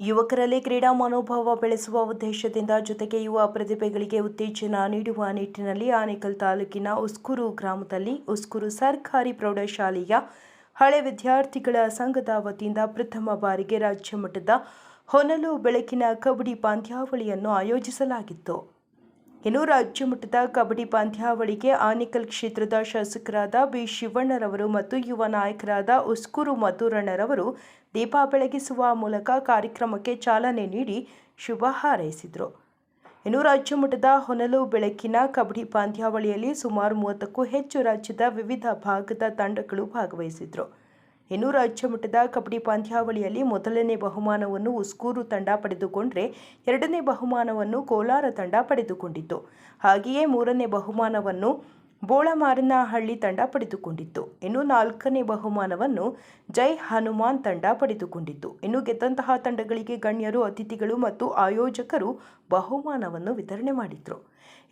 ಯುವಕರಲ್ಲಿ ಕ್ರೀಡಾ ಮನೋಭಾವ ಬೆಳೆಸುವ ಉದ್ದೇಶದಿಂದ ಜೊತೆಗೆ ಯುವ ಪ್ರತಿಭೆಗಳಿಗೆ ಉತ್ತೇಜನ ನೀಡುವ ನಿಟ್ಟಿನಲ್ಲಿ ಆನೇಕಲ್ ತಾಲೂಕಿನ ಉಸ್ಕೂರು ಗ್ರಾಮದಲ್ಲಿ ಉಸ್ಕೂರು ಸರ್ಕಾರಿ ಪ್ರೌಢಶಾಲೆಯ ಹಳೆ ವಿದ್ಯಾರ್ಥಿಗಳ ಸಂಘದ ವತಿಯಿಂದ ಪ್ರಥಮ ಬಾರಿಗೆ ರಾಜ್ಯ ಮಟ್ಟದ ಹೊನಲು ಬೆಳಕಿನ ಕಬಡ್ಡಿ ಪಂದ್ಯಾವಳಿಯನ್ನು ಆಯೋಜಿಸಲಾಗಿತ್ತು. ಇನ್ನು ರಾಜ್ಯ ಮಟ್ಟದ ಕಬಡ್ಡಿ ಪಂದ್ಯಾವಳಿಗೆ ಆನೇಕಲ್ ಕ್ಷೇತ್ರದ ಶಾಸಕರಾದ ಬಿ ಶಿವಣ್ಣರವರು ಮತ್ತು ಯುವ ನಾಯಕರಾದ ಉಸ್ಕೂರು ಮಧುರಣ್ಣರವರು ದೀಪ ಬೆಳಗಿಸುವ ಮೂಲಕ ಕಾರ್ಯಕ್ರಮಕ್ಕೆ ಚಾಲನೆ ನೀಡಿ ಶುಭ ಹಾರೈಸಿದರು. ಇನ್ನು ರಾಜ್ಯ ಮಟ್ಟದ ಹೊನಲು ಬೆಳಕಿನ ಕಬಡ್ಡಿ ಪಂದ್ಯಾವಳಿಯಲ್ಲಿ ಸುಮಾರು ಮೂವತ್ತಕ್ಕೂ ಹೆಚ್ಚು ರಾಜ್ಯದ ವಿವಿಧ ಭಾಗದ ತಂಡಗಳು ಭಾಗವಹಿಸಿದ್ರು. ಇನ್ನು ರಾಜ್ಯ ಮಟ್ಟದ ಕಬಡ್ಡಿ ಪಂದ್ಯಾವಳಿಯಲ್ಲಿ ಮೊದಲನೇ ಬಹುಮಾನವನ್ನು ಉಸ್ಕೂರು ತಂಡ ಪಡೆದುಕೊಂಡರೆ ಎರಡನೇ ಬಹುಮಾನವನ್ನು ಕೋಲಾರ ತಂಡ ಪಡೆದುಕೊಂಡಿತ್ತು. ಹಾಗೆಯೇ ಮೂರನೇ ಬಹುಮಾನವನ್ನು ಬೋಳಮಾರನಹಳ್ಳಿ ತಂಡ ಪಡೆದುಕೊಂಡಿತ್ತು. ಇನ್ನು ನಾಲ್ಕನೇ ಬಹುಮಾನವನ್ನು ಜೈ ಹನುಮಾನ್ ತಂಡ ಪಡೆದುಕೊಂಡಿತ್ತು. ಇನ್ನು ಗೆದ್ದಂತಹ ತಂಡಗಳಿಗೆ ಗಣ್ಯರು, ಅತಿಥಿಗಳು ಮತ್ತು ಆಯೋಜಕರು ಬಹುಮಾನವನ್ನು ವಿತರಣೆ ಮಾಡಿದರು.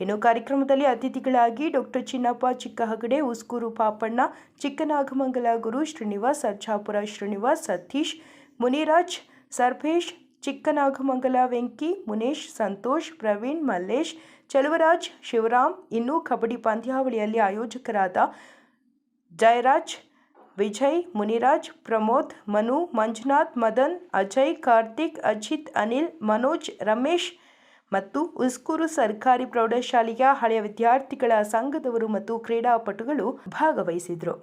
ಇನ್ನು ಕಾರ್ಯಕ್ರಮದಲ್ಲಿ ಅತಿಥಿಗಳಾಗಿ ಡಾಕ್ಟರ್ ಚಿನ್ನಪ್ಪ ಚಿಕ್ಕ ಹಗಡೆ ಉಸ್ಕೂರು ಪಾಪಣ್ಣ, ಚಿಕ್ಕನಾಗಮಂಗಲ ಗುರು ಶ್ರೀನಿವಾಸ್ ಸರ್ಜಾಪುರ ಶ್ರೀನಿವಾಸ್, ಸತೀಶ್, ಮುನಿರಾಜ್ ಸರ್ಪೇಶ್ ಚಿಕ್ಕನಾಗಮಂಗಲ ವೆಂಕಿ, ಮುನೇಶ್, ಸಂತೋಷ್, ಪ್ರವೀಣ್, ಮಲ್ಲೇಶ್, ಚಲುವರಾಜ್, ಶಿವರಾಮ್, ಇನ್ನು ಕಬಡ್ಡಿ ಪಂದ್ಯಾವಳಿಯಲ್ಲಿ ಆಯೋಜಕರಾದ ಜಯರಾಜ್, ವಿಜಯ್, ಮುನಿರಾಜ್, ಪ್ರಮೋದ್, ಮನು, ಮಂಜುನಾಥ್, ಮದನ್, ಅಜಯ್, ಕಾರ್ತಿಕ್, ಅಜಿತ್, ಅನಿಲ್, ಮನೋಜ್, ರಮೇಶ್ ಮತ್ತು ಉಸ್ಕೂರು ಸರ್ಕಾರಿ ಪ್ರೌಢಶಾಲೆಯ ಹಳೆಯ ವಿದ್ಯಾರ್ಥಿಗಳ ಸಂಘದವರು ಮತ್ತು ಕ್ರೀಡಾಪಟುಗಳು ಭಾಗವಹಿಸಿದರು.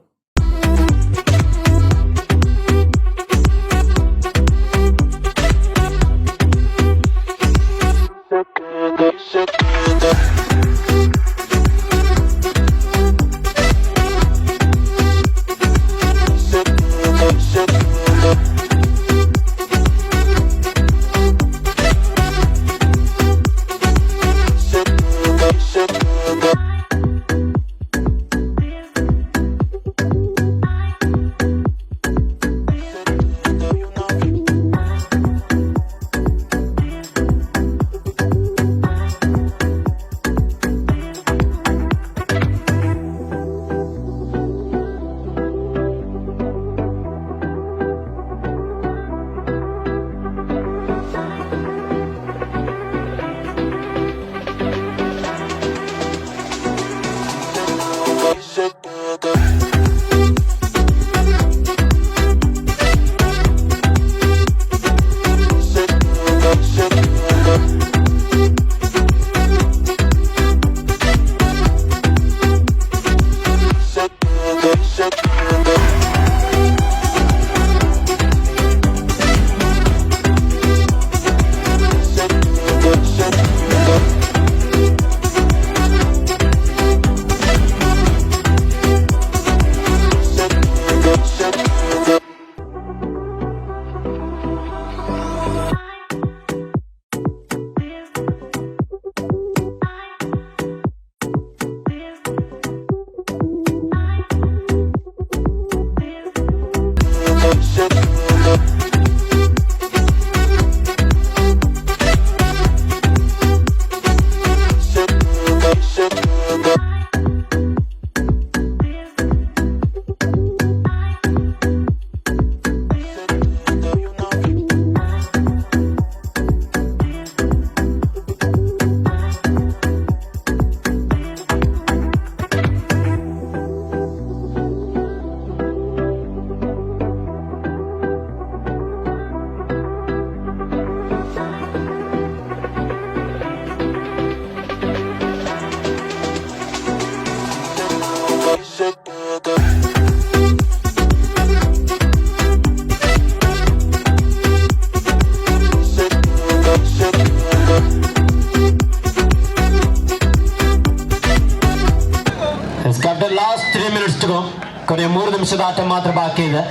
ಮಾತ್ರ ಬಾಕಿ ಇದೆ.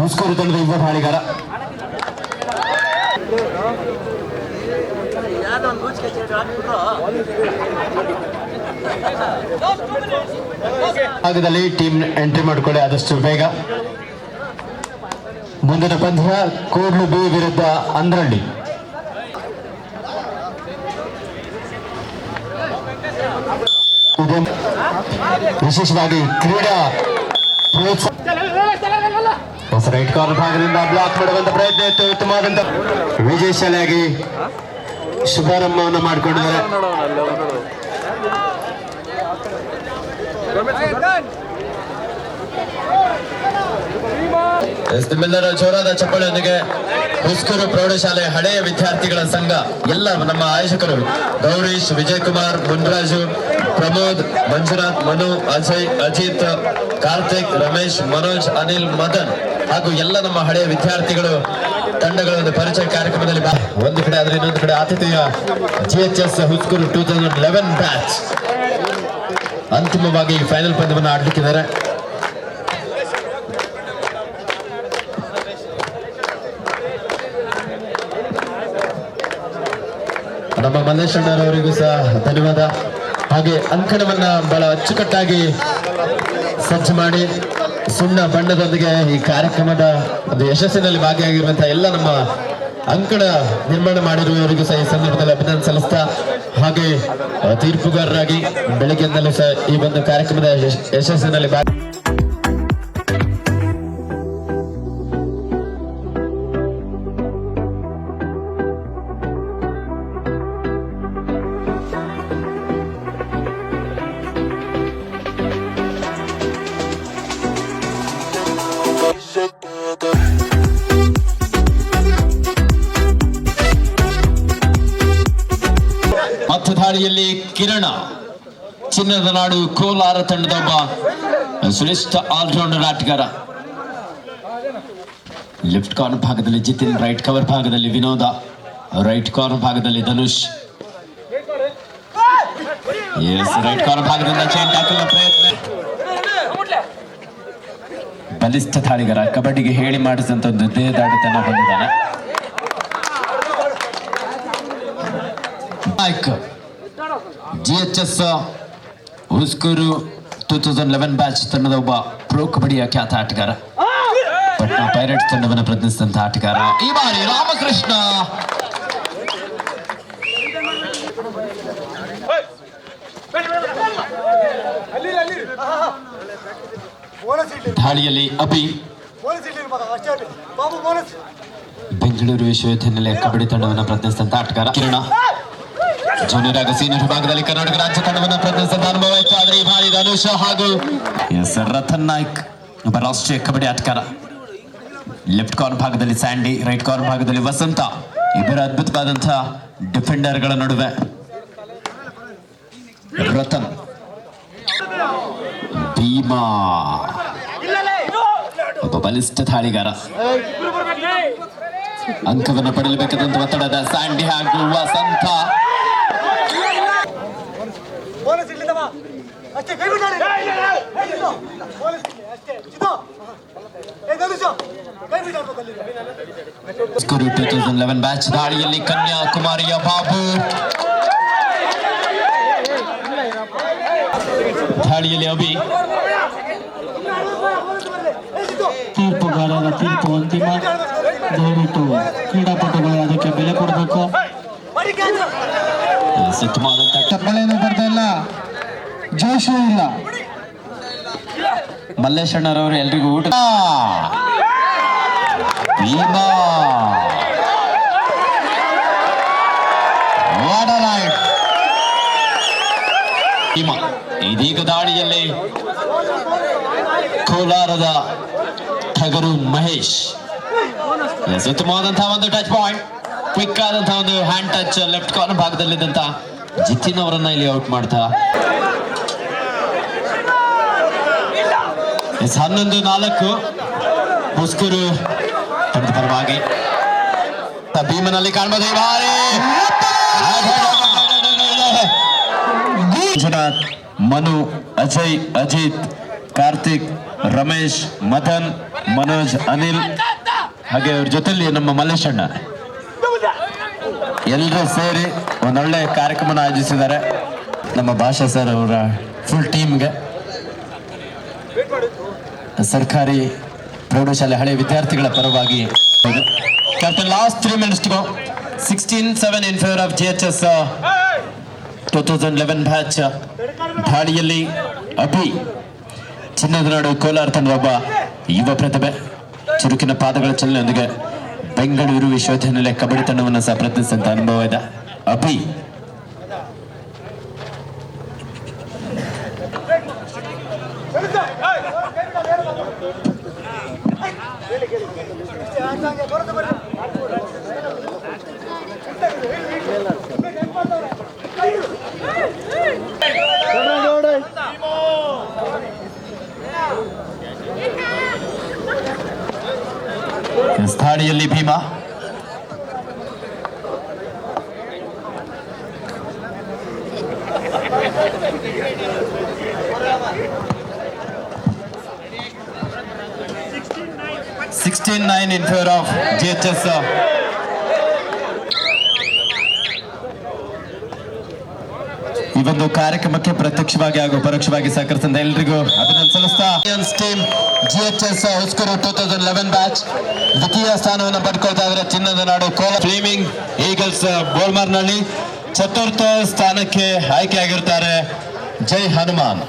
ಹುಸ್ಕೂರು ತಂಡದ ಯುವ ಹಾಳಿಗಾರ ಭಾಗದಲ್ಲಿ ಟೀಮ್ ಎಂಟ್ರಿ ಮಾಡಿಕೊಳ್ಳಿ ಆದಷ್ಟು ಬೇಗ. ಮುಂದಿನ ಪಂದ್ಯ ಕೂಡ್ಲು ಬಿ ವಿರುದ್ಧ ಅಂದ್ರಳ್ಳಿ. ವಿಶೇಷವಾಗಿ ಕ್ರೀಡಾ ಪ್ರೋತ್ಸಾಹ ರೈಟ್ ಕಾರ್ನರ್ ಭಾಗದಿಂದ ಬ್ಲಾಕ್ ಮಾಡುವಂತ ಪ್ರಯತ್ನ ಇತ್ತು. ಉತ್ತಮವಾದಂತ ವಿಜಯಶಾಲಿಯಾಗಿ ಶುಭಾರಂಭವನ್ನು ಮಾಡಿಕೊಂಡಿದ್ದಾರೆ. ನಿಮ್ಮೆಲ್ಲರ ಜೋರಾದ ಚಪ್ಪಳಿಯೊಂದಿಗೆ ಹುಸ್ಕೂರು ಪ್ರೌಢಶಾಲೆ ಹಳೆಯ ವಿದ್ಯಾರ್ಥಿಗಳ ಸಂಘ, ಎಲ್ಲ ನಮ್ಮ ಆಯೋಜಕರು ಗೌರೀಶ್ ವಿಜಯ್ ಕುಮಾರ್ ಮುನ್ರಾಜು ಪ್ರಮೋದ್, ಮಂಜುನಾಥ್, ಮನು, ಅಜಯ್, ಅಜಿತ್, ಕಾರ್ತಿಕ್, ರಮೇಶ್, ಮನೋಜ್, ಅನಿಲ್, ಮದನ್ ಹಾಗೂ ಎಲ್ಲ ನಮ್ಮ ಹಳೆಯ ವಿದ್ಯಾರ್ಥಿಗಳು ತಂಡಗಳ ಒಂದು ಪರಿಚಯ ಕಾರ್ಯಕ್ರಮದಲ್ಲಿ ಒಂದು ಕಡೆ ಆದ್ರೆ ಇನ್ನೊಂದು ಕಡೆ ಆತಿಥೇಯ G H S Huskur two thousand eleven batch ಅಂತಿಮವಾಗಿ ಫೈನಲ್ ಪಂದ್ಯವನ್ನು ಆಡ್ಲಿಕ್ಕಿದ್ದಾರೆ. ನಮ್ಮ ಮಲ್ಲೇಶ್ ಅಣ್ಣರವರಿಗೂ ಸಹ ಧನ್ಯವಾದ. ಹಾಗೆ ಅಂಕಣವನ್ನ ಬಹಳ ಅಚ್ಚುಕಟ್ಟಾಗಿ ಸಜ್ಜು ಮಾಡಿ ಸುಣ್ಣ ಬಣ್ಣದೊಂದಿಗೆ ಈ ಕಾರ್ಯಕ್ರಮದ ಒಂದು ಯಶಸ್ಸಿನಲ್ಲಿ ಭಾಗಿಯಾಗಿರುವಂತಹ ಎಲ್ಲ ನಮ್ಮ ಅಂಕಣ ನಿರ್ಮಾಣ ಮಾಡಿರುವವರಿಗೂ ಸಹ ಈ ಸಂದರ್ಭದಲ್ಲಿ ಅಭಿನಂದನೆ ಸಲ್ಲಿಸ್ತಾ, ಹಾಗೆ ತೀರ್ಪುಗಾರರಾಗಿ ಬೆಳಗ್ಗೆಯಿಂದಲೂ ಸಹ ಈ ಒಂದು ಕಾರ್ಯಕ್ರಮದ ಯಶಸ್ಸಿನಲ್ಲಿ ಭಾಗಿ ಚಿನ್ನದ ನಾಡು ಕೋಲಾರ ತಂಡದ ಒಬ್ಬ ಶ್ರೇಷ್ಠ ಆಲ್ರೌಂಡರ್ ಆಟಗಾರ. ಲೆಫ್ಟ್ ಕಾರ್ನರ್ ಭಾಗದಲ್ಲಿ ಜಿತಿನ್, ರೈಟ್ ಕವರ್ ಭಾಗದಲ್ಲಿ ವಿನೋದ, ರೈಟ್ ಕಾರ್ನರ್ ಭಾಗದಲ್ಲಿ ಧನುಷ್. ಎಸ್ ರೈಟ್ ಕಾರ್ನರ್ ಭಾಗದಿಂದ ಚೈನ್ ಹಾಕುವ ಪ್ರಯತ್ನ. ಬಲಿಷ್ಠ ತಾಳಿಗರ, ಕಬಡ್ಡಿಗೆ ಹೇಳಿ ಮಾಡಿಸಿದಂತ ಒಂದು ದೇಹದಾಡಿತನ ಹೊಂದಿದ್ದಾನೆ. G H S Huskur two thousand eleven batch ತಂಡದ ಒಬ್ಬ ಪ್ರೋ ಕಬಡ್ಡಿಯ ಖ್ಯಾತ ಆಟಗಾರ. ಪಟ್ನಾ ಪೈರೇಟ್ಸ್ ತಂಡವನ್ನು ಪ್ರತಿನಿಧಿಸಿದಂತ ಆಟಗಾರ ಈ ಬಾರಿ ರಾಮಕೃಷ್ಣ. ದಾಳಿಯಲ್ಲಿ ಅಭಿ. ಬೆಂಗಳೂರು ವಿಶ್ವವಿದ್ಯಾನಿಲಯ ಕಬಡ್ಡಿ ತಂಡವನ್ನು ಪ್ರತಿನಿಧಿಸಿದಂತ ಆಟಗಾರ ಕಿರಣ. ಜೂನಿಯರ್ ಹಾಗೂ ಸೀನಿಯರ್ ವಿಭಾಗದಲ್ಲಿ ಕರ್ನಾಟಕ ರಾಜ್ಯ ತಂಡವನ್ನು ಪ್ರತಿನಿಧಿಸಿದ ಅನುಭವ ಇತ್ತು. ಆದರೆ ಈ ಬಾರಿ ಧನುಷ ಹಾಗೂ ಎಸ್ ರತನ್ ನಾಯ್ಕ್ ಒಬ್ಬ ರಾಷ್ಟ್ರೀಯ ಕಬಡ್ಡಿ ಆಟಗಾರ. ಲೆಫ್ಟ್ ಕಾರ್ನ್ ಭಾಗದಲ್ಲಿ ಸ್ಯಾಂಡಿ, ರೈಟ್ ಕಾರ್ನ್ ಭಾಗದಲ್ಲಿ ವಸಂತ. ಇಬ್ಬರು ಅದ್ಭುತವಾದಂತಹ ಡಿಫೆಂಡರ್ಗಳ ನಡುವೆ ರತನ್. ಭೀಮಾ. ಒಬ್ಬ ಬಲಿಷ್ಠ ದಾಳಿಗಾರ. ಅಂಕವನ್ನು ಪಡೆಯಬೇಕಾದಂತ ಒತ್ತಡದ ಸ್ಯಾಂಡಿ ಹಾಗೂ ವಸಂತ. ಬೋನಸ್ ಇಡ್ಲಿ ತಮ್ಮ ಅಷ್ಟೇ ಕೈ ಬಿಟ್ಟಾಡಿ ಬೋನಸ್ ಇಡ್ಲಿ ಅಷ್ಟೇ ಚಿತ್ತು ಏ ಧನುಷ ಕೈ ಬಿಟ್ಟಾಡ್ಬೇಕು ಅಲ್ಲಿ ಸ್ಕೂರು ಟೂ ತೌಸಂಡ್ ಲೆವೆನ್ ಬ್ಯಾಚ್ ದಾಳಿಯಲ್ಲಿ ಕನ್ಯಾಕುಮಾರಿಯ ಬಾಬು ದಾಳಿಯಲ್ಲಿ ಅಭಿ ಏ ಚಿತ್ತು ತೀರ್ಪುಗಾರರ ತೀರ್ಪು ಅಂತಿಮ ದಯವಿಟ್ಟು ಕ್ರೀಡಾಪಟುಗಳು ಅದಕ್ಕೆ ಬೆಲೆ ಕೊಡಬೇಕು ಬಡಿ ಕ್ಯಾಚ್ ಜೋಶು ಇಲ್ಲ. ಮಲ್ಲೇಶಣ್ಣರವರು ಎಲ್ರಿಗೂ ಊಟ. ಇದೀಗ ದಾಳಿಯಲ್ಲಿ ಕೋಲಾರದ ಠಗರು ಮಹೇಶ್. ಸುತ್ತಮವಾದಂತಹ ಒಂದು ಟಚ್ ಪಾಯಿಂಟ್ ಕ್ವಿಕ್ ಆದಂತಹ ಒಂದು ಹ್ಯಾಂಡ್ ಟಚ್ ಲೆಫ್ಟ್ ಕಾರ್ನರ್ ಭಾಗದಲ್ಲಿದ್ದಂತಹ ಜಿತಿನ್ ಅವರನ್ನ ಇಲ್ಲಿ ಔಟ್ ಮಾಡ್ತಾ ಎಸ್, ಹನ್ನೊಂದು, ನಾಲ್ಕು. ಹುಸ್ಕೂರು ತಂಡದ ಪರವಾಗಿ. ಭೀಮನಲ್ಲಿ ಕಾಣಬಹುದು ಮಂಜುನಾಥ್ ಮನು, ಅಜಯ್, ಅಜಿತ್, ಕಾರ್ತಿಕ್, ರಮೇಶ್, ಮದನ್, ಮನೋಜ್, ಅನಿಲ್. ಹಾಗೆ ಅವ್ರ ಜೊತೆಯಲ್ಲಿ ನಮ್ಮ ಮಲ್ಲೇಶಣ್ಣ. ಎಲ್ಲರೂ ಸೇರಿ ಒಂದೊಳ್ಳೆ ಕಾರ್ಯಕ್ರಮನ ಆಯೋಜಿಸಿದ್ದಾರೆ. ನಮ್ಮ ಭಾಷಾ ಸರ್ ಅವರ ಫುಲ್ ಟೀಮ್ಗೆ ಸರ್ಕಾರಿ ಪ್ರೌಢಶಾಲೆ ಹಳೆ ವಿದ್ಯಾರ್ಥಿಗಳ ಪರವಾಗಿ. Captain last three minutes go sixteen seven in favour of G H S two thousand eleven batch ದಾಳಿಯಲ್ಲಿ ಅಭಿ, ಚಿನ್ನದ ನಾಡು ಕೋಲಾರ ತಂಡ ಒಬ್ಬ ಯುವ ಪ್ರತಿಭೆ. ಚುರುಕಿನ ಪಾದಗಳ ಚಲನೆಯೊಂದಿಗೆ ಬೆಂಗಳೂರು ವಿಶ್ವವಿದ್ಯಾನಿಲಯ ಕಬಡ್ಡಿ ತಂಡವನ್ನು ಸಹ ಪ್ರತಿನಿಧಿಸಿದಂತ ಅನುಭವ ಇದೆ. Abhi ಸ್ಥಾಳಿಯಲ್ಲಿ Bhima sixteen nine in favour of G H S ಈ ಒಂದು ಕಾರ್ಯಕ್ರಮಕ್ಕೆ ಪ್ರತ್ಯಕ್ಷವಾಗಿ ಹಾಗೂ ಪರೋಕ್ಷವಾಗಿ ಸಹಕರಿಸಿದ ಎಲ್ರಿಗೂ ಅಭಿನಂದನೆ ಸಲ್ಲಿಸ್ತಾ team G H S Huskur two thousand eleven batch ದ್ವಿತೀಯ ಸ್ಥಾನವನ್ನು ಪಡ್ಕೊಳ್ತಾ ಇದ್ರೆ ಚಿನ್ನದ ನಾಡು ಕೋಲ ಫ್ಲೇಮಿಂಗ್ ಈಗಲ್ಸ್ ಬೋಲ್ಮಾರ್ನಲ್ಲಿ ಚತುರ್ಥ ಸ್ಥಾನಕ್ಕೆ ಆಯ್ಕೆಯಾಗಿರುತ್ತಾರೆ ಜೈ ಹನುಮಾನ್.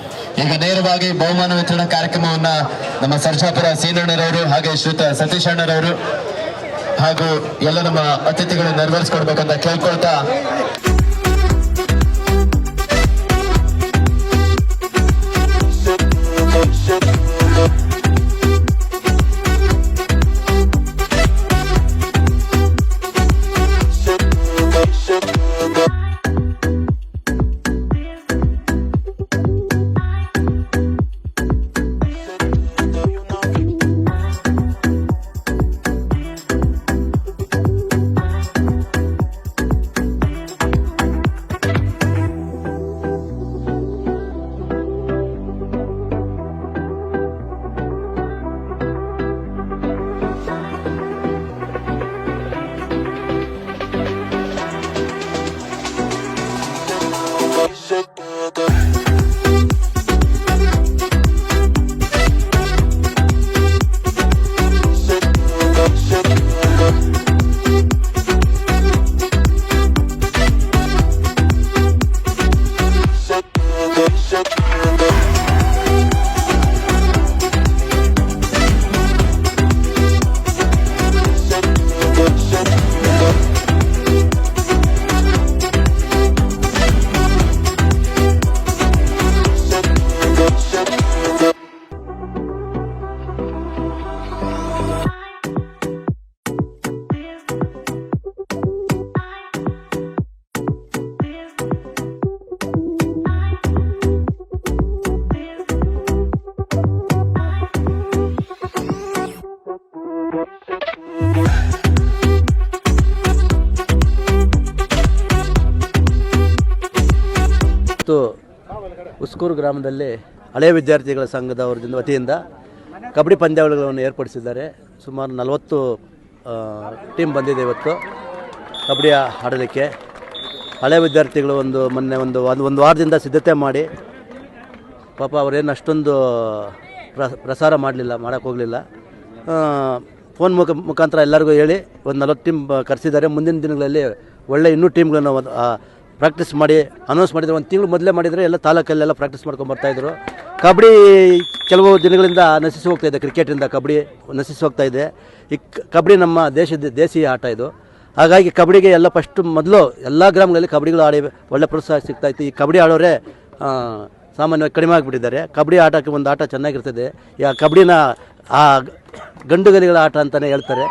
ಈಗ ನೇರವಾಗಿ ಬಹುಮಾನ ವಿತರಣಾ ಕಾರ್ಯಕ್ರಮವನ್ನ ನಮ್ಮ ಸರ್ಜಾಪುರ ಸೀನಣ್ಣರವರು ಹಾಗೆ ಶ್ರೀತ ಸತೀಶ್ ಅಣ್ಣರವರು ಹಾಗೂ ಎಲ್ಲ ನಮ್ಮ ಅತಿಥಿಗಳು ನೆರವೇರಿಸ್ಕೊಡ್ಬೇಕಂತ ಕೇಳ್ಕೊಳ್ತಾ ಗ್ರಾಮದಲ್ಲಿ ಹಳೆಯ ವಿದ್ಯಾರ್ಥಿಗಳ ಸಂಘದವರದಿಂದ ವತಿಯಿಂದ ಕಬಡ್ಡಿ ಪಂದ್ಯಾವಳಿಗಳನ್ನು ಏರ್ಪಡಿಸಿದ್ದಾರೆ. ಸುಮಾರು ನಲವತ್ತು ಟೀಮ್ ಬಂದಿದೆ ಇವತ್ತು ಕಬಡ್ಡಿ ಆಡಲಿಕ್ಕೆ. ಹಳೆಯ ವಿದ್ಯಾರ್ಥಿಗಳು ಒಂದು ಮೊನ್ನೆ ಒಂದು ಒಂದು ಒಂದು ವಾರದಿಂದ ಸಿದ್ಧತೆ ಮಾಡಿ ಪಾಪ ಅವರೇನು ಅಷ್ಟೊಂದು ಪ್ರ ಪ್ರಸಾರ ಮಾಡಲಿಲ್ಲ ಮಾಡೋಕ್ಕೆ ಹೋಗಲಿಲ್ಲ. ಫೋನ್ ಮುಖ ಮುಖಾಂತರ ಎಲ್ಲರಿಗೂ ಹೇಳಿ, ಒಂದು ನಲವತ್ತು ಟೀಮ್ ಕರೆಸಿದ್ದಾರೆ. ಮುಂದಿನ ದಿನಗಳಲ್ಲಿ ಒಳ್ಳೆ ಇನ್ನೂ ಟೀಮ್ಗಳನ್ನು ಪ್ರಾಕ್ಟೀಸ್ ಮಾಡಿ ಅನೌನ್ಸ್ ಮಾಡಿದ್ರು, ಒಂದು ತಿಂಗಳು ಮೊದಲೇ ಮಾಡಿದರೆ ಎಲ್ಲ ತಾಲೂಕಲ್ಲೆಲ್ಲ ಪ್ರಾಕ್ಟೀಸ್ ಮಾಡ್ಕೊಂಡು ಬರ್ತಾಯಿದ್ರು ಕಬಡ್ಡಿ ಕೆಲವು ದಿನಗಳಿಂದ ನಶಿಸಿ ಹೋಗ್ತಾ ಇದೆ ಕ್ರಿಕೆಟಿಂದ ಕಬಡ್ಡಿ ನಶಿಸಿ ಹೋಗ್ತಾ ಇದೆ. ಈ ಕಬಡ್ಡಿ ನಮ್ಮ ದೇಶದ ದೇಶೀಯ ಆಟ ಇದು. ಹಾಗಾಗಿ ಕಬಡ್ಡಿಗೆ ಎಲ್ಲ ಫಸ್ಟ್ ಮೊದಲು ಎಲ್ಲ ಗ್ರಾಮಗಳಲ್ಲಿ ಕಬಡ್ಡಿಗಳು ಆಡಿ ಒಳ್ಳೆ ಪ್ರೋತ್ಸಾಹ ಸಿಗ್ತಾ ಇತ್ತು. ಈ ಕಬಡ್ಡಿ ಆಡೋರೆ ಸಾಮಾನ್ಯವಾಗಿ ಕಡಿಮೆ ಆಗಿಬಿಟ್ಟಿದ್ದಾರೆ. ಕಬಡ್ಡಿ ಆಟಕ್ಕೆ ಒಂದು ಆಟ ಚೆನ್ನಾಗಿರ್ತದೆ. ಯಾ ಕಬಡ್ಡಿನ ಆ ಗಂಡುಗಲಿಗಳ ಆಟ ಅಂತಲೇ ಹೇಳ್ತಾರೆ.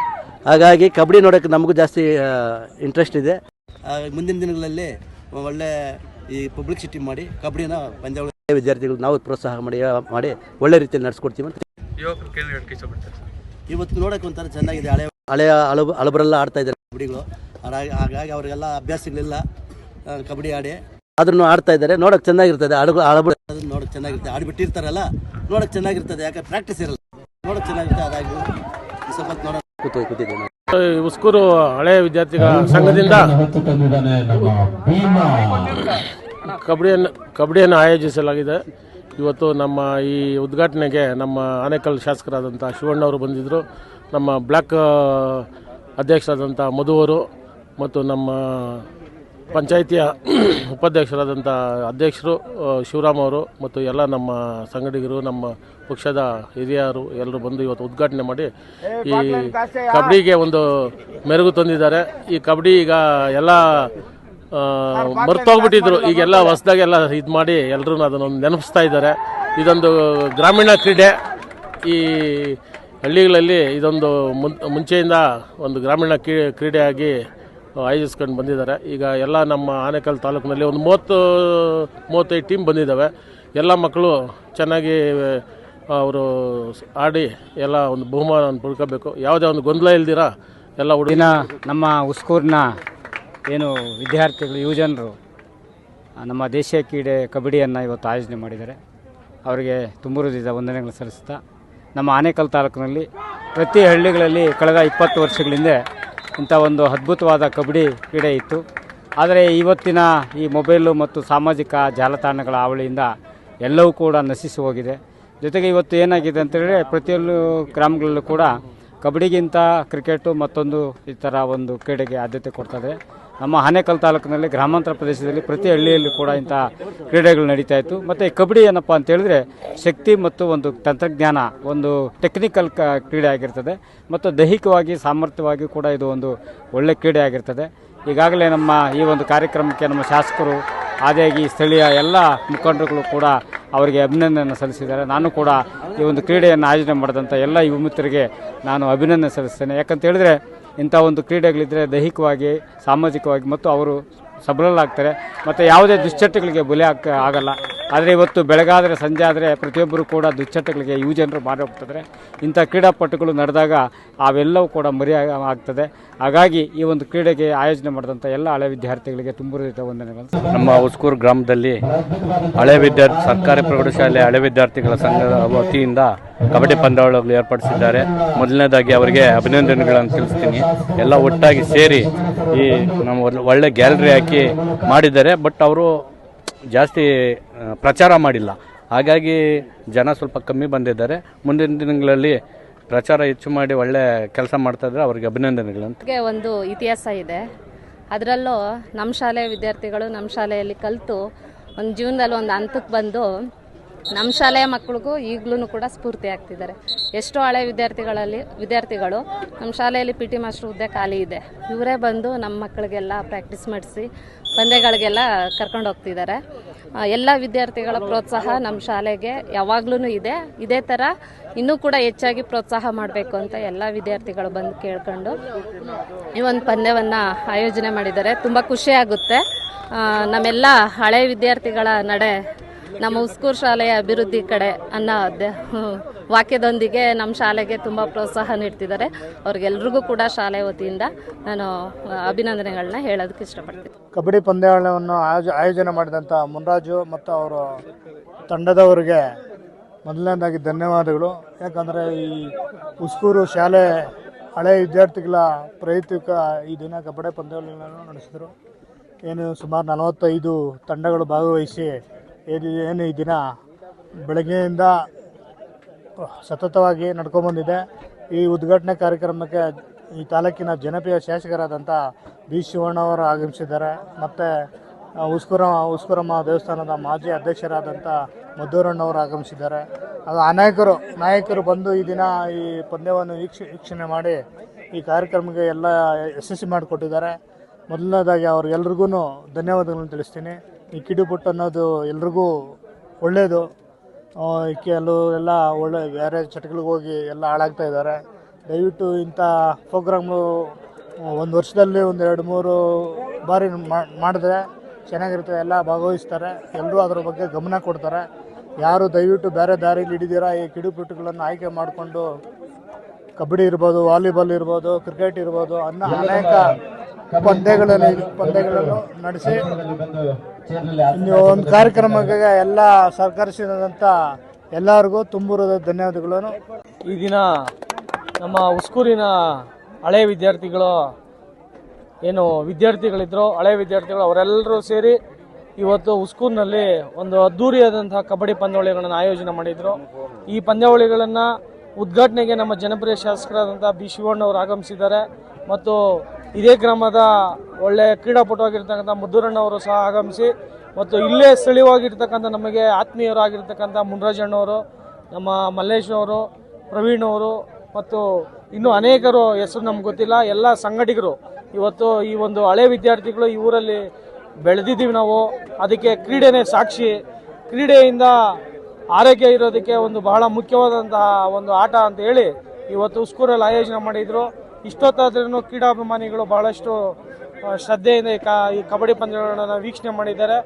ಹಾಗಾಗಿ ಕಬಡ್ಡಿ ನೋಡೋಕ್ಕೆ ನಮಗೂ ಜಾಸ್ತಿ ಇಂಟ್ರೆಸ್ಟ್ ಇದೆ. ಮುಂದಿನ ದಿನಗಳಲ್ಲಿ ಒಳ್ಳೆ ಈ ಪಬ್ಲಿಸಿಟಿ ಮಾಡಿ ಕಬಡ್ಡಿನ ಪಂದ್ಯಾವಳಿ ವಿದ್ಯಾರ್ಥಿಗಳು ನಾವು ಪ್ರೋತ್ಸಾಹ ಮಾಡಿ ಮಾಡಿ ಒಳ್ಳೆ ರೀತಿಯಲ್ಲಿ ನಡೆಸ್ಕೊಡ್ತೀವಿ ಅಂತ. ಇವತ್ತು ನೋಡಕ್ಕೆ ಒಂಥರ ಚೆನ್ನಾಗಿದೆ ಹಳೆ ಹಳೆಯ ಅಳಬ ಅಳಬರೆಲ್ಲ ಆಡ್ತಾ ಇದ್ದಾರೆ ಕಬಡ್ಡಿಗಳು. ಹಾಗಾಗಿ ಅವರಿಗೆಲ್ಲ ಅಭ್ಯಾಸಗಳಿಲ್ಲ ಆ, ಕಬಡ್ಡಿ ಆಡಿ. ಅದನ್ನು ಆಡ್ತಾ ಇದ್ದಾರೆ ನೋಡೋಕೆ ಚೆನ್ನಾಗಿರ್ತದೆ ಅಡುಗ ಹಳಬ ಅದನ್ನು ನೋಡೋಕೆ ಚೆನ್ನಾಗಿರ್ತದೆ ಆಡಿಬಿಟ್ಟಿರ್ತಾರಲ್ಲ ನೋಡಕ್ಕೆ ಚೆನ್ನಾಗಿರ್ತದೆ ಯಾಕೆ ಪ್ರಾಕ್ಟೀಸ್ ಇರಲ್ಲ. ನೋಡಕ್ಕೆ ಚೆನ್ನಾಗಿರ್ತದೆ ಅದಾಗಿ ಸ್ವಲ್ಪ ನೋಡೋಣ. ಉಸ್ಕೂರು ಹಳೆಯ ವಿದ್ಯಾರ್ಥಿಗಳ ಸಂಘದಿಂದ ಕಬಡ್ಡಿಯನ್ನು ಕಬಡ್ಡಿಯನ್ನು ಆಯೋಜಿಸಲಾಗಿದೆ. ಇವತ್ತು ನಮ್ಮ ಈ ಉದ್ಘಾಟನೆಗೆ ನಮ್ಮ ಆನೇಕಲ್ ಶಾಸಕರಾದಂಥ ಶಿವಣ್ಣವರು ಬಂದಿದ್ದರು ನಮ್ಮ ಬ್ಲಾಕ್ ಅಧ್ಯಕ್ಷರಾದಂಥ ಮಧುವರು ಮತ್ತು ನಮ್ಮ ಪಂಚಾಯಿತಿಯ ಉಪಾಧ್ಯಕ್ಷರಾದಂಥ ಅಧ್ಯಕ್ಷರು ಶಿವರಾಮ್ ಅವರು ಮತ್ತು ಎಲ್ಲ ನಮ್ಮ ಸಂಗಡಿಗರು ನಮ್ಮ ಪಕ್ಷದ ಹಿರಿಯರು ಎಲ್ಲರೂ ಬಂದು ಇವತ್ತು ಉದ್ಘಾಟನೆ ಮಾಡಿ ಈ ಕಬಡ್ಡಿಗೆ ಒಂದು ಮೆರುಗು ತಂದಿದ್ದಾರೆ. ಈ ಕಬಡ್ಡಿ ಈಗ ಎಲ್ಲ ಮರ್ತೋಗ್ಬಿಟ್ಟಿದ್ರು. ಈಗೆಲ್ಲ ಹೊಸದಾಗೆಲ್ಲ ಇದು ಮಾಡಿ ಎಲ್ಲರೂ ಅದನ್ನೊಂದು ನೆನಪಿಸ್ತಾ ಇದ್ದಾರೆ. ಇದೊಂದು ಗ್ರಾಮೀಣ ಕ್ರೀಡೆ. ಈ ಹಳ್ಳಿಗಳಲ್ಲಿ ಇದೊಂದು ಮುಂಚೆಯಿಂದ ಒಂದು ಗ್ರಾಮೀಣ ಕ್ರೀ, ಕ್ರೀಡೆಯಾಗಿ ಆಯೋಜಿಸ್ಕೊಂಡು ಬಂದಿದ್ದಾರೆ. ಈಗ ಎಲ್ಲ ನಮ್ಮ ಆನೇಕಲ್ ತಾಲೂಕಿನಲ್ಲಿ ಒಂದು ಮೂವತ್ತು, ಮೂವತ್ತೈದು ಟೀಮ್ ಬಂದಿದ್ದಾವೆ. ಎಲ್ಲ ಮಕ್ಕಳು ಚೆನ್ನಾಗಿ ಅವರು ಆಡಿ ಎಲ್ಲ ಒಂದು ಬಹುಮಾನ ಪಡ್ಕೋಬೇಕು. ಯಾವುದೇ ಒಂದು ಗೊಂದಲ ಇಲ್ದಿರ, ಎಲ್ಲ ಹುಡುಗಿನ ನಮ್ಮ ಉಸ್ಕೂರಿನ ಏನು ವಿದ್ಯಾರ್ಥಿಗಳು, ಯುವಜನರು ನಮ್ಮ ದೇಶೀಯ ಕ್ರೀಡೆ ಕಬಡ್ಡಿಯನ್ನು ಇವತ್ತು ಆಯೋಜನೆ ಮಾಡಿದ್ದಾರೆ. ಅವರಿಗೆ ತುಂಬುರುದಿದ ವಂದನೆಗಳು ಸಲ್ಲಿಸ್ತಾ ನಮ್ಮ ಆನೇಕಲ್ ತಾಲೂಕಿನಲ್ಲಿ ಪ್ರತಿ ಹಳ್ಳಿಗಳಲ್ಲಿ ಕಳೆದ ಇಪ್ಪತ್ತು ವರ್ಷಗಳ ಹಿಂದೆ ಇಂಥ ಒಂದು ಅದ್ಭುತವಾದ ಕಬಡ್ಡಿ ಕ್ರೀಡೆ ಇತ್ತು. ಆದರೆ ಇವತ್ತಿನ ಈ ಮೊಬೈಲು ಮತ್ತು ಸಾಮಾಜಿಕ ಜಾಲತಾಣಗಳ ಹಾವಳಿಯಿಂದ ಎಲ್ಲವೂ ಕೂಡ ನಶಿಸಿ ಹೋಗಿದೆ. ಜೊತೆಗೆ ಇವತ್ತು ಏನಾಗಿದೆ ಅಂತೇಳಿ ಪ್ರತಿಯೊಂದು ಗ್ರಾಮಗಳಲ್ಲೂ ಕೂಡ ಕಬಡ್ಡಿಗಿಂತ ಕ್ರಿಕೆಟು ಮತ್ತೊಂದು ಈ ಥರ ಒಂದು ಕ್ರೀಡೆಗೆ ಆದ್ಯತೆ ಕೊಡ್ತದೆ. ನಮ್ಮ ಆನೇಕಲ್ ತಾಲೂಕಿನಲ್ಲಿ ಗ್ರಾಮಾಂತರ ಪ್ರದೇಶದಲ್ಲಿ ಪ್ರತಿ ಹಳ್ಳಿಯಲ್ಲಿ ಕೂಡ ಇಂಥ ಕ್ರೀಡೆಗಳು ನಡೀತಾ ಇತ್ತು. ಮತ್ತು ಕಬಡ್ಡಿ ಏನಪ್ಪ ಅಂತ ಹೇಳಿದ್ರೆ ಶಕ್ತಿ ಮತ್ತು ಒಂದು ತಂತ್ರಜ್ಞಾನ, ಒಂದು ಟೆಕ್ನಿಕಲ್ ಕ್ರೀಡೆ ಆಗಿರ್ತದೆ. ಮತ್ತು ದೈಹಿಕವಾಗಿ, ಸಾಮರ್ಥ್ಯವಾಗಿ ಕೂಡ ಇದು ಒಂದು ಒಳ್ಳೆ ಕ್ರೀಡೆ ಆಗಿರ್ತದೆ. ಈಗಾಗಲೇ ನಮ್ಮ ಈ ಒಂದು ಕಾರ್ಯಕ್ರಮಕ್ಕೆ ನಮ್ಮ ಶಾಸಕರು ಆದಿಯಾಗಿ ಸ್ಥಳೀಯ ಎಲ್ಲ ಮುಖಂಡರುಗಳು ಕೂಡ ಅವರಿಗೆ ಅಭಿನಂದನೆ ಸಲ್ಲಿಸಿದ್ದಾರೆ. ನಾನು ಕೂಡ ಈ ಒಂದು ಕ್ರೀಡೆಯನ್ನು ಆಯೋಜನೆ ಮಾಡಿದಂಥ ಎಲ್ಲ ಯುವ ಮಿತ್ರರಿಗೆ ನಾನು ಅಭಿನಂದನೆ ಸಲ್ಲಿಸ್ತೇನೆ. ಯಾಕಂತ ಹೇಳಿದ್ರೆ ಇಂಥ ಒಂದು ಕ್ರೀಡೆಗಳಿದ್ದರೆ ದೈಹಿಕವಾಗಿ ಸಾಮಾಜಿಕವಾಗಿ ಮತ್ತು ಅವರು ಸಬಲರಾಗ್ತಾರೆ. ಮತ್ತು ಯಾವುದೇ ದುಶ್ಚಟಗಳಿಗೆ ಬಲಿ ಆಗ ಆಗಲ್ಲ. ಆದರೆ ಇವತ್ತು ಬೆಳಗಾದರೆ, ಸಂಜೆ ಆದರೆ ಪ್ರತಿಯೊಬ್ಬರು ಕೂಡ ದುಶ್ಚಟಗಳಿಗೆ ಯುವಜನರು ಮಾರಿ ಹೋಗ್ತಿದ್ದಾರೆ ಇಂಥ ಕ್ರೀಡಾಪಟುಗಳು ನಡೆದಾಗ ಅವೆಲ್ಲವೂ ಕೂಡ ಮರಿ ಆಗ- ಆಗ್ತದೆ. ಹಾಗಾಗಿ ಈ ಒಂದು ಕ್ರೀಡೆಗೆ ಆಯೋಜನೆ ಮಾಡಿದಂಥ ಎಲ್ಲ ಹಳೆ ವಿದ್ಯಾರ್ಥಿಗಳಿಗೆ ತುಂಬ ವಂದನೆಗಳು. ನಮ್ಮ ಉಸ್ಕೂರು ಗ್ರಾಮದಲ್ಲಿ ಹಳೆ ವಿದ್ಯಾರ್ಥಿ ಸರ್ಕಾರಿ ಪ್ರೌಢಶಾಲೆ ಹಳೆ ವಿದ್ಯಾರ್ಥಿಗಳ ಸಂಘದ ವತಿಯಿಂದ ಕಬಡ್ಡಿ ಪಂದ್ಯಾವಳಿಗಳು ಏರ್ಪಡಿಸಿದ್ದಾರೆ. ಮೊದಲನೇದಾಗಿ ಅವರಿಗೆ ಅಭಿನಂದನೆಗಳನ್ನು ತಿಳಿಸ್ತೀನಿ. ಎಲ್ಲ ಒಟ್ಟಾಗಿ ಸೇರಿ ಈ ನಮ್ಮ ಒಳ್ಳೆ ಗ್ಯಾಲರಿ ಹಾಕಿ ಮಾಡಿದ್ದಾರೆ. ಬಟ್ ಅವರು ಜಾಸ್ತಿ ಪ್ರಚಾರ ಮಾಡಿಲ್ಲ. ಹಾಗಾಗಿ ಜನ ಸ್ವಲ್ಪ ಕಮ್ಮಿ ಬಂದಿದ್ದಾರೆ. ಮುಂದಿನ ದಿನಗಳಲ್ಲಿ ಪ್ರಚಾರ ಹೆಚ್ಚು ಮಾಡಿ ಒಳ್ಳೆ ಕೆಲಸ ಮಾಡ್ತಾ ಇದ್ದಾರೆ ಅವರಿಗೆ ಅಭಿನಂದನೆಗಳು ಒಂದು ಇತಿಹಾಸ ಇದೆ. ಅದರಲ್ಲೂ ನಮ್ಮ ಶಾಲೆಯ ವಿದ್ಯಾರ್ಥಿಗಳು ನಮ್ಮ ಶಾಲೆಯಲ್ಲಿ ಕಲಿತು ಒಂದು ಜೀವನದಲ್ಲಿ ಒಂದು ಹಂತಕ್ಕೆ ಬಂದು ನಮ್ಮ ಶಾಲೆಯ ಮಕ್ಕಳಿಗೂ ಈಗಲೂ ಕೂಡ ಸ್ಫೂರ್ತಿ ಆಗ್ತಿದ್ದಾರೆ. ಎಷ್ಟೋ ಹಳೆ ವಿದ್ಯಾರ್ಥಿಗಳಲ್ಲಿ, ವಿದ್ಯಾರ್ಥಿಗಳು ನಮ್ಮ ಶಾಲೆಯಲ್ಲಿ ಪಿ ಟಿ ಮಾಸ್ಟರ್ ಹುದ್ದೆ ಖಾಲಿ ಇದೆ. ಇವರೇ ಬಂದು ನಮ್ಮ ಮಕ್ಕಳಿಗೆಲ್ಲ ಪ್ರಾಕ್ಟೀಸ್ ಮಾಡಿಸಿ ಪಂದ್ಯಗಳಿಗೆಲ್ಲ ಕರ್ಕೊಂಡು ಹೋಗ್ತಿದ್ದಾರೆ. ಎಲ್ಲ ವಿದ್ಯಾರ್ಥಿಗಳ ಪ್ರೋತ್ಸಾಹ ನಮ್ಮ ಶಾಲೆಗೆ ಯಾವಾಗ್ಲೂ ಇದೆ. ಇದೇ ಥರ ಇನ್ನೂ ಕೂಡ ಹೆಚ್ಚಾಗಿ ಪ್ರೋತ್ಸಾಹ ಮಾಡಬೇಕು ಅಂತ ಎಲ್ಲ ವಿದ್ಯಾರ್ಥಿಗಳು ಬಂದು ಕೇಳ್ಕೊಂಡು ಈ ಒಂದು ಪಂದ್ಯವನ್ನು ಆಯೋಜನೆ ಮಾಡಿದ್ದಾರೆ. ತುಂಬ ಖುಷಿಯಾಗುತ್ತೆ ನಮ್ಮೆಲ್ಲ ಹಳೆ ವಿದ್ಯಾರ್ಥಿಗಳ ನಡೆ ನಮ್ಮ ಉಸ್ಕೂರ್ ಶಾಲೆಯ ಅಭಿವೃದ್ಧಿ ಕಡೆ ಅನ್ನೋ ವಾಕ್ಯದೊಂದಿಗೆ ನಮ್ಮ ಶಾಲೆಗೆ ತುಂಬ ಪ್ರೋತ್ಸಾಹ ನೀಡ್ತಿದ್ದಾರೆ. ಅವ್ರಿಗೆಲ್ರಿಗೂ ಕೂಡ ಶಾಲೆ ವತಿಯಿಂದ ನಾನು ಅಭಿನಂದನೆಗಳನ್ನ ಹೇಳೋದಕ್ಕೆ ಇಷ್ಟಪಡ್ತೀನಿ. ಕಬಡ್ಡಿ ಪಂದ್ಯಾವಳಿಯನ್ನು ಆಯೋಜ ಆಯೋಜನೆ ಮಾಡಿದಂಥ ಮುನ್ರಾಜು ಮತ್ತು ಅವರ ತಂಡದವರಿಗೆ ಮೊದಲನೇದಾಗಿ ಧನ್ಯವಾದಗಳು. ಯಾಕಂದರೆ ಈ ಉಸ್ಕೂರು ಶಾಲೆ ಹಳೆ ವಿದ್ಯಾರ್ಥಿಗಳ ಪ್ರಯುಕ್ತ ಈ ದಿನ ಕಬಡ್ಡಿ ಪಂದ್ಯಾವಳಿಗಳನ್ನು ನಡೆಸಿದರು. ಏನು ಸುಮಾರು ನಲವತ್ತೈದು ತಂಡಗಳು ಭಾಗವಹಿಸಿ ಏನು ಏನು ಈ ದಿನ ಬೆಳಗ್ಗೆಯಿಂದ ಸತತವಾಗಿ ನಡ್ಕೊಂಬಂದಿದೆ. ಈ ಉದ್ಘಾಟನೆ ಕಾರ್ಯಕ್ರಮಕ್ಕೆ ಈ ತಾಲೂಕಿನ ಜನಪ್ರಿಯ ಶಾಸಕರಾದಂಥ ಬಿ. ಶಿವಣ್ಣವರು ಆಗಮಿಸಿದ್ದಾರೆ. ಮತ್ತು ಉಸ್ಕುರ, ಉಸ್ಕುರಮ್ಮ ದೇವಸ್ಥಾನದ ಮಾಜಿ ಅಧ್ಯಕ್ಷರಾದಂಥ ಮದ್ದೂರಣ್ಣವರು ಆಗಮಿಸಿದ್ದಾರೆ. ಅದು ಅನೇಕರು ನಾಯಕರು ಬಂದು ಈ ದಿನ ಈ ಪಂದ್ಯವನ್ನು ವೀಕ್ಷ, ವೀಕ್ಷಣೆ ಮಾಡಿ ಈ ಕಾರ್ಯಕ್ರಮಕ್ಕೆ ಎಲ್ಲ ಯಶಸ್ವಿ ಮಾಡಿಕೊಟ್ಟಿದ್ದಾರೆ. ಮೊದಲನೇದಾಗಿ ಅವ್ರಿಗೆಲ್ರಿಗೂ ಧನ್ಯವಾದಗಳನ್ನು ತಿಳಿಸ್ತೀನಿ. ಈ ಕಿಡುಪುಟ್ಟು ಅನ್ನೋದು ಎಲ್ರಿಗೂ ಒಳ್ಳೆಯದು ಕೆಲವು ಎಲ್ಲ ಒಳ್ಳೆ ಬೇರೆ ಚಟಗಳಿಗೆ ಹೋಗಿ ಎಲ್ಲ ಹಾಳಾಗ್ತಾ ಇದ್ದಾರೆ ದಯವಿಟ್ಟು ಇಂಥ ಪ್ರೋಗ್ರಾಮು ಒಂದು ವರ್ಷದಲ್ಲಿ ಒಂದು ಎರಡು ಮೂರು ಬಾರಿ ಮಾಡಿದ್ರೆ ಚೆನ್ನಾಗಿರುತ್ತೆ, ಎಲ್ಲ ಭಾಗವಹಿಸ್ತಾರೆ. ಎಲ್ಲರೂ ಅದ್ರ ಬಗ್ಗೆ ಗಮನ ಕೊಡ್ತಾರೆ. ಯಾರು ದಯವಿಟ್ಟು ಬೇರೆ ದಾರಿಲಿ ಹಿಡಿದಿರ, ಈ ಕಿಡುಪುಟ್ಟುಗಳನ್ನು ಆಯ್ಕೆ ಮಾಡಿಕೊಂಡು ಕಬಡ್ಡಿ ಇರ್ಬೋದು, ವಾಲಿಬಾಲ್ ಇರ್ಬೋದು, ಕ್ರಿಕೆಟ್ ಇರ್ಬೋದು ಅನ್ನೋ ಅನೇಕ ಪಂದ್ಯಗಳಲ್ಲಿ, ಪಂದ್ಯಗಳನ್ನು ನಡೆಸಿ ಇನ್ನು ಒಂದು ಕಾರ್ಯಕ್ರಮಕ್ಕೆ ಎಲ್ಲ ಸಹಕರಿಸಿದಂಥ ಎಲ್ಲರಿಗೂ ತುಂಬುರದ ಧನ್ಯವಾದಗಳು. ಈ ದಿನ ನಮ್ಮ ಉಸ್ಕೂರಿನ ಹಳೆ ವಿದ್ಯಾರ್ಥಿಗಳು ಏನು ವಿದ್ಯಾರ್ಥಿಗಳಿದ್ರು ಹಳೆ ವಿದ್ಯಾರ್ಥಿಗಳು ಅವರೆಲ್ಲರೂ ಸೇರಿ ಇವತ್ತು ಉಸ್ಕೂರಿನಲ್ಲಿ ಒಂದು ಅದ್ದೂರಿಯಾದಂತಹ ಕಬಡ್ಡಿ ಪಂದ್ಯಾವಳಿಗಳನ್ನು ಆಯೋಜನೆ ಮಾಡಿದರು. ಈ ಪಂದ್ಯಾವಳಿಗಳನ್ನು ಉದ್ಘಾಟನೆಗೆ ನಮ್ಮ ಜನಪ್ರಿಯ ಶಾಸಕರಾದಂಥ ಬಿ ಶಿವಣ್ಣವರು ಆಗಮಿಸಿದ್ದಾರೆ. ಮತ್ತು ಇದೇ ಗ್ರಾಮದ ಒಳ್ಳೆ ಕ್ರೀಡಾಪಟುವಾಗಿರ್ತಕ್ಕಂಥ ಮುದ್ದುರಣ್ಣವರು ಸಹ ಆಗಮಿಸಿ ಮತ್ತು ಇಲ್ಲೇ ಸ್ಥಳೀಯವಾಗಿರ್ತಕ್ಕಂಥ ನಮಗೆ ಆತ್ಮೀಯರಾಗಿರ್ತಕ್ಕಂಥ ಮುನ್ರಾಜಣ್ಣವರು, ನಮ್ಮ ಮಲ್ಲೇಶ್ ಅವರು ಪ್ರವೀಣ್ ಅವರು ಮತ್ತು ಇನ್ನೂ ಅನೇಕರು ಹೆಸರು ನಮ್ಗೆ ಗೊತ್ತಿಲ್ಲ. ಎಲ್ಲ ಸಂಘಟಿಗರು. ಇವತ್ತು ಈ ಒಂದು ಹಳೆ ವಿದ್ಯಾರ್ಥಿಗಳು ಈ ಊರಲ್ಲಿ ಬೆಳೆದಿದ್ದೀವಿ ನಾವು. ಅದಕ್ಕೆ ಕ್ರೀಡೆನೇ ಸಾಕ್ಷಿ. ಕ್ರೀಡೆಯಿಂದ ಆರೋಗ್ಯ ಇರೋದಕ್ಕೆ ಒಂದು ಬಹಳ ಮುಖ್ಯವಾದಂತಹ ಒಂದು ಆಟ ಅಂತ ಹೇಳಿ ಇವತ್ತು ಉಸ್ಕೂರಲ್ಲಿ ಆಯೋಜನೆ ಮಾಡಿದ್ರು. ಇಷ್ಟೊತ್ತಾದ್ರೂ ಕ್ರೀಡಾಭಿಮಾನಿಗಳು ಬಹಳಷ್ಟು ಶ್ರದ್ಧೆಯಿಂದ ಈ ಈ ಕಬಡ್ಡಿ ಪಂದ್ಯಗಳನ್ನು ವೀಕ್ಷಣೆ ಮಾಡಿದ್ದಾರೆ.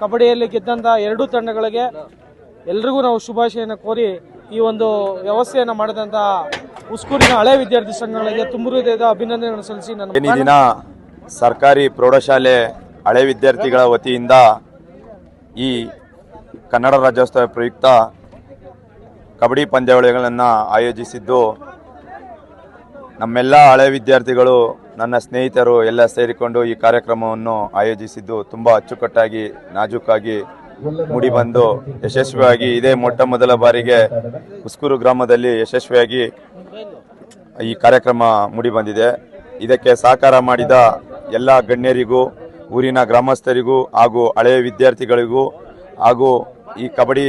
ಕಬಡ್ಡಿಯಲ್ಲಿ ಗೆದ್ದಂಥ ಎರಡೂ ತಂಡಗಳಿಗೆ ಎಲ್ರಿಗೂ ನಾವು ಶುಭಾಶಯನ ಕೋರಿ ಈ ಒಂದು ವ್ಯವಸ್ಥೆಯನ್ನು ಮಾಡಿದಂಥ ಉಸ್ಕೂರಿನ ಹಳೆ ವಿದ್ಯಾರ್ಥಿ ಸಂಘಗಳಿಗೆ ತುಂಬ ಹೃದಯದ ಅಭಿನಂದನೆಗಳನ್ನು ಸಲ್ಲಿಸಿ ನನ್ನ ದಿನ ಸರ್ಕಾರಿ ಪ್ರೌಢಶಾಲೆ ಹಳೆ ವಿದ್ಯಾರ್ಥಿಗಳ ವತಿಯಿಂದ ಈ ಕನ್ನಡ ರಾಜ್ಯೋತ್ಸವ ಪ್ರಯುಕ್ತ ಕಬಡ್ಡಿ ಪಂದ್ಯಾವಳಿಗಳನ್ನು ಆಯೋಜಿಸಿದ್ದು ನಮ್ಮೆಲ್ಲ ಹಳೆ ವಿದ್ಯಾರ್ಥಿಗಳು, ನನ್ನ ಸ್ನೇಹಿತರು ಎಲ್ಲ ಸೇರಿಕೊಂಡು ಈ ಕಾರ್ಯಕ್ರಮವನ್ನು ಆಯೋಜಿಸಿದ್ದು ತುಂಬ ಅಚ್ಚುಕಟ್ಟಾಗಿ, ನಾಜೂಕಾಗಿ ಮೂಡಿಬಂದು ಯಶಸ್ವಿಯಾಗಿ ಇದೇ ಮೊಟ್ಟ ಮೊದಲ ಬಾರಿಗೆ ಉಸ್ಕೂರು ಗ್ರಾಮದಲ್ಲಿ ಯಶಸ್ವಿಯಾಗಿ ಈ ಕಾರ್ಯಕ್ರಮ ಮೂಡಿಬಂದಿದೆ ಇದಕ್ಕೆ ಸಹಕಾರ ಮಾಡಿದ ಎಲ್ಲ ಗಣ್ಯರಿಗೂ, ಊರಿನ ಗ್ರಾಮಸ್ಥರಿಗೂ ಹಾಗೂ ಹಳೆಯ ವಿದ್ಯಾರ್ಥಿಗಳಿಗೂ ಹಾಗೂ ಈ ಕಬಡ್ಡಿ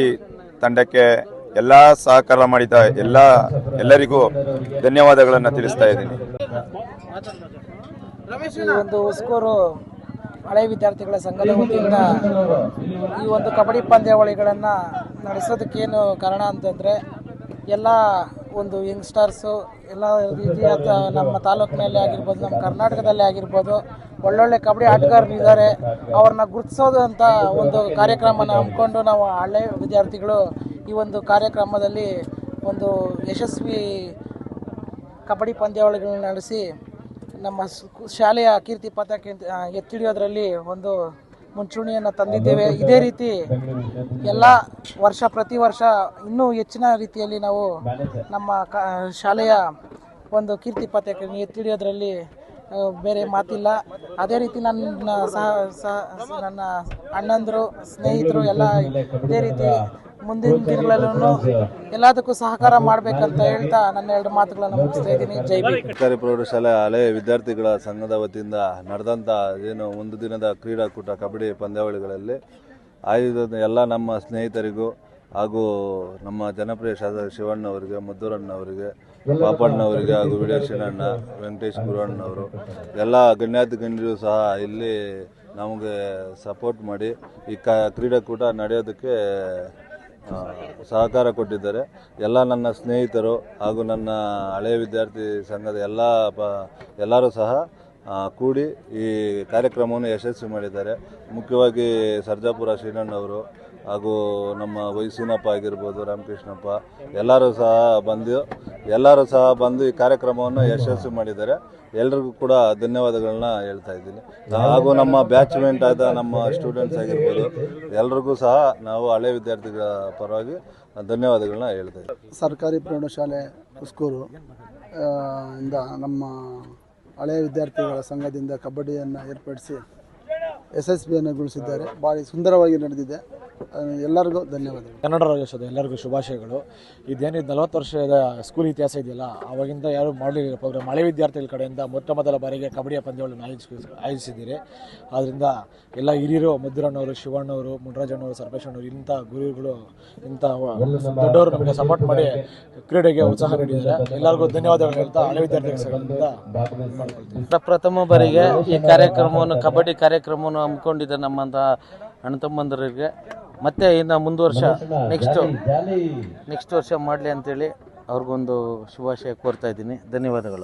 ತಂಡಕ್ಕೆ ಎಲ್ಲ ಸಹಕಾರ ಮಾಡಿದ ಎಲ್ಲ ಎಲ್ಲರಿಗೂ ಧನ್ಯವಾದಗಳನ್ನು ತಿಳಿಸ್ತಾ ಇದ್ದೀನಿ. ಒಂದು ಹೊಸಕೂರು ಹಳೆ ವಿದ್ಯಾರ್ಥಿಗಳ ಸಂಘದ ವತಿಯಿಂದ ಈ ಒಂದು ಕಬಡ್ಡಿ ಪಂದ್ಯಾವಳಿಗಳನ್ನು ನಡೆಸೋದಕ್ಕೇನು ಕಾರಣ ಅಂತಂದರೆ, ಎಲ್ಲ ಒಂದು ಯಂಗ್ಸ್ಟರ್ಸು ಎಲ್ಲ ರೀತಿಯ ನಮ್ಮ ತಾಲೂಕಿನಲ್ಲಿ ಆಗಿರ್ಬೋದು, ನಮ್ಮ ಕರ್ನಾಟಕದಲ್ಲಿ ಆಗಿರ್ಬೋದು, ಒಳ್ಳೊಳ್ಳೆ ಕಬಡ್ಡಿ ಆಟಗಾರರು ಇದ್ದಾರೆ. ಅವ್ರನ್ನ ಗುರುತಿಸೋದು ಅಂತ ಒಂದು ಕಾರ್ಯಕ್ರಮನ ಹಮ್ಮಿಕೊಂಡು ನಾವು ಹಳೆ ವಿದ್ಯಾರ್ಥಿಗಳು ಈ ಒಂದು ಕಾರ್ಯಕ್ರಮದಲ್ಲಿ ಒಂದು ಯಶಸ್ವಿ ಕಬಡ್ಡಿ ಪಂದ್ಯಾವಳಿಗಳನ್ನ ನಡೆಸಿ ನಮ್ಮ ಶಾಲೆಯ ಕೀರ್ತಿ ಪತಾಕೆ ಎತ್ತಿಡಿಯೋದ್ರಲ್ಲಿ ಒಂದು ಮುಂಚೂಣಿಯನ್ನು ತಂದಿದ್ದೇವೆ. ಇದೇ ರೀತಿ ಎಲ್ಲ ವರ್ಷ ಪ್ರತಿ ವರ್ಷ ಇನ್ನೂ ಹೆಚ್ಚಿನ ರೀತಿಯಲ್ಲಿ ನಾವು ನಮ್ಮ ಕ ಶಾಲೆಯ ಒಂದು ಕೀರ್ತಿ ಪತಾಕೆಯನ್ನು ಎತ್ತಿಡಿಯೋದ್ರಲ್ಲಿ ಬೇರೆ ಮಾತಿಲ್ಲ. ಅದೇ ರೀತಿ ನನ್ನ ಸಹ ಸಹ ನನ್ನ ಅಣ್ಣಂದರು ಸ್ನೇಹಿತರು ಎಲ್ಲ ಇದೇ ರೀತಿ ಮುಂದಿನ ದಿನಗಳಲ್ಲೂ ಎಲ್ಲದಕ್ಕೂ ಸಹಕಾರ ಮಾಡಬೇಕಂತ ಹೇಳ್ತಾ ನನ್ನ ಎರಡು ಮಾತುಗಳನ್ನು ಮುಗಿಸ್ತಾ ಇದ್ದೀನಿ ಜೈ. ಸರ್ಕಾರಿ ಪ್ರೌಢಶಾಲೆ ಹಳೆ ವಿದ್ಯಾರ್ಥಿಗಳ ಸಂಘದ ವತಿಯಿಂದ ನಡೆದಂಥ ಏನು ಒಂದು ದಿನದ ಕ್ರೀಡಾಕೂಟ, ಕಬಡ್ಡಿ ಪಂದ್ಯಾವಳಿಗಳಲ್ಲಿ ಆಯೋಜನೆ ಎಲ್ಲ ನಮ್ಮ ಸ್ನೇಹಿತರಿಗೂ ಹಾಗೂ ನಮ್ಮ ಜನಪ್ರಿಯ ಶಾಸಕ ಶಿವಣ್ಣವರಿಗೆ ಮುದ್ದೂರಣ್ಣವರಿಗೆ ಪಾಪಣ್ಣವರಿಗೆ ಹಾಗೂ ವಿಡೇಶಣ್ಣ ವೆಂಕಟೇಶ್ ಗುರುವಣ್ಣವರು ಎಲ್ಲ ಗಣ್ಯಾತಿ ಗಣ್ಯರು ಸಹ ಇಲ್ಲಿ ನಮಗೆ ಸಪೋರ್ಟ್ ಮಾಡಿ ಈ ಕ, ಕ್ರೀಡಾಕೂಟ ನಡೆಯೋದಕ್ಕೆ ಸಹಕಾರ ಕೊಟ್ಟಿದ್ದಾರೆ. ಎಲ್ಲ ನನ್ನ ಸ್ನೇಹಿತರು ಹಾಗೂ ನನ್ನ ಹಳೆಯ ವಿದ್ಯಾರ್ಥಿ ಸಂಘದ ಎಲ್ಲ ಪ, ಎಲ್ಲರೂ ಸಹ ಕೂಡಿ ಈ ಕಾರ್ಯಕ್ರಮವನ್ನು ಯಶಸ್ವಿ ಮಾಡಿದ್ದಾರೆ. ಮುಖ್ಯವಾಗಿ ಸರ್ಜಾಪುರ ಶ್ರೀನಣ್ಣವರು ಹಾಗೂ ನಮ್ಮ ವಯಸ್ಸಿನಪ್ಪ ಆಗಿರ್ಬೋದು, ರಾಮಕೃಷ್ಣಪ್ಪ, ಎಲ್ಲರೂ ಸಹ ಬಂದು, ಎಲ್ಲರೂ ಸಹ ಬಂದು ಈ ಕಾರ್ಯಕ್ರಮವನ್ನು ಯಶಸ್ವಿ ಮಾಡಿದ್ದಾರೆ. ಎಲ್ರಿಗೂ ಕೂಡ ಧನ್ಯವಾದಗಳನ್ನ ಹೇಳ್ತಾ ಇದ್ದೀನಿ. ಹಾಗೂ ನಮ್ಮ ಬ್ಯಾಚ್ಮೆಂಟ್ ಆದ ನಮ್ಮ ಸ್ಟೂಡೆಂಟ್ಸ್ ಆಗಿರ್ಬೋದು, ಎಲ್ರಿಗೂ ಸಹ ನಾವು ಹಳೆ ವಿದ್ಯಾರ್ಥಿಗಳ ಪರವಾಗಿ ಧನ್ಯವಾದಗಳನ್ನ ಹೇಳ್ತಾ ಇದ್ದೀನಿ. ಸರ್ಕಾರಿ ಪ್ರೌಢಶಾಲೆ ಹುಸ್ಕೂರು ಇಂದ ನಮ್ಮ ಹಳೆಯ ವಿದ್ಯಾರ್ಥಿಗಳ ಸಂಘದಿಂದ ಕಬಡ್ಡಿಯನ್ನು ಏರ್ಪಡಿಸಿ ಯಶಸ್ವಿಯನ್ನುಗೊಳಿಸಿದ್ದಾರೆ ಭಾರಿ ಸುಂದರವಾಗಿ ನಡೆದಿದೆ. ಎಲ್ಲರಿಗೂ ಧನ್ಯವಾದಗಳು. ಕನ್ನಡ ರಾಜ್ಯೋತ್ಸವದ ಎಲ್ಲರಿಗೂ ಶುಭಾಶಯಗಳು. ಇದೇನಿದು ನಲವತ್ತು ವರ್ಷದ ಸ್ಕೂಲ್ ಇತಿಹಾಸ ಇದೆಯಲ್ಲ ಅವಾಗಿಂದ ಯಾರು ಮಾಡಲಿಲ್ಲ ಪ್ರೋಗ್ರಾಮ್ ಮಳೆ ವಿದ್ಯಾರ್ಥಿಗಳ ಕಡೆಯಿಂದ ಮೊಟ್ಟ ಮೊದಲ ಬಾರಿಗೆ ಕಬಡ್ಡಿಯ ಪಂದ್ಯಗಳನ್ನು ಆಯೋಜಿಸ ಆಯೋಜಿಸಿದ್ದೀರಿ. ಆದ್ದರಿಂದ ಎಲ್ಲ ಹಿರಿಯರು ಮುದ್ರಣ್ಣವರು ಶಿವಣ್ಣವರು ಮುನರಾಜಣ್ಣವರು ಸರ್ವೇಶಣ್ಣವರು ಇಂಥ ಗುರುಗಳು ಇಂಥ ದೊಡ್ಡವರು ನಮಗೆ ಸಪೋರ್ಟ್ ಮಾಡಿ ಕ್ರೀಡೆಗೆ ಉತ್ಸಾಹ ನೀಡಿದ್ದಾರೆ. ಎಲ್ಲರಿಗೂ ಧನ್ಯವಾದಗಳು ಹೇಳ್ತಾ ಹಳೆ ವಿದ್ಯಾರ್ಥಿಗಳ ಪ್ರಪ್ರಥಮ ಪ್ರಥಮ ಬಾರಿಗೆ ಈ ಕಾರ್ಯಕ್ರಮವನ್ನು ಕಬಡ್ಡಿ ಕಾರ್ಯಕ್ರಮವನ್ನು ಹಮ್ಮಿಕೊಂಡಿದ್ದ ನಮ್ಮಂಥ ಅಣ್ಣ ತಮ್ಮಂದರಿಗೆ ಮತ್ತೆ ಇನ್ನು ಮುಂದುವರ್ಷ ನೆಕ್ಸ್ಟ್ ನೆಕ್ಸ್ಟ್ ವರ್ಷ ಮಾಡಲಿ ಅಂತೇಳಿ ಅವ್ರಿಗೊಂದು ಶುಭಾಶಯ ಕೋರ್ತಾ ಇದ್ದೀನಿ. ಧನ್ಯವಾದಗಳು.